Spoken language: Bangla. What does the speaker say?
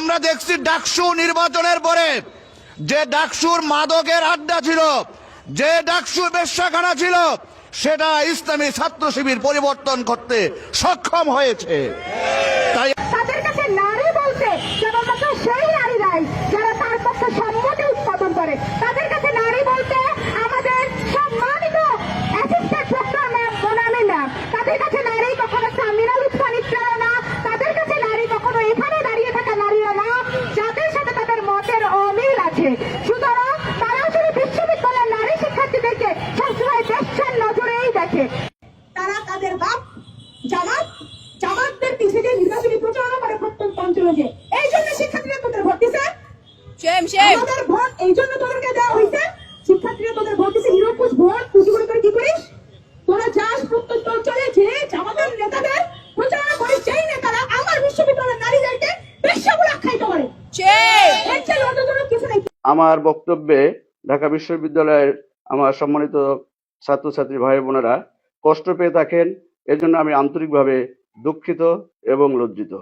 আমরা দেখছি ডাকসু নির্বাচনের পরে যে ডাকসুর মাদকের আড্ডা ছিল, যে ডাকসু বেশ্যাখানা ছিল, সেটা ইসলামী ছাত্র শিবির পরিবর্তন করতে সক্ষম হয়েছে। তাই আছে সুতরাং তারা আসলে বিশ্ববিদ্যালয়ের নারী শিক্ষার্থীদেরকে সবসময় বেশ্যার নজরেই দেখে। তারা তাদের বাপ জামাত জামাতদের পিছিয়ে নির্বাচনী প্রচারণা করে প্রত্যন্ত অঞ্চলে যে এই জন্য শিক্ষার্থীরা তোদের ভোট দিছে. আমাদের ভোট এই জন্য তোদেরকে দেওয়া হয়েছে। শিক্ষার্থীরা তোদের ভোট দিছে। নিরঙ্কুশ ভোট পুঁজিগুলো করে কি করিস? আমার বক্তব্যে ঢাকা বিশ্ববিদ্যালয়ের আমার সম্মানিত ছাত্রছাত্রী ভাই বোনেরা কষ্ট পেয়ে থাকেন। এজন্য জন্য আমি আন্তরিকভাবে দুঃখিত এবং লজ্জিত।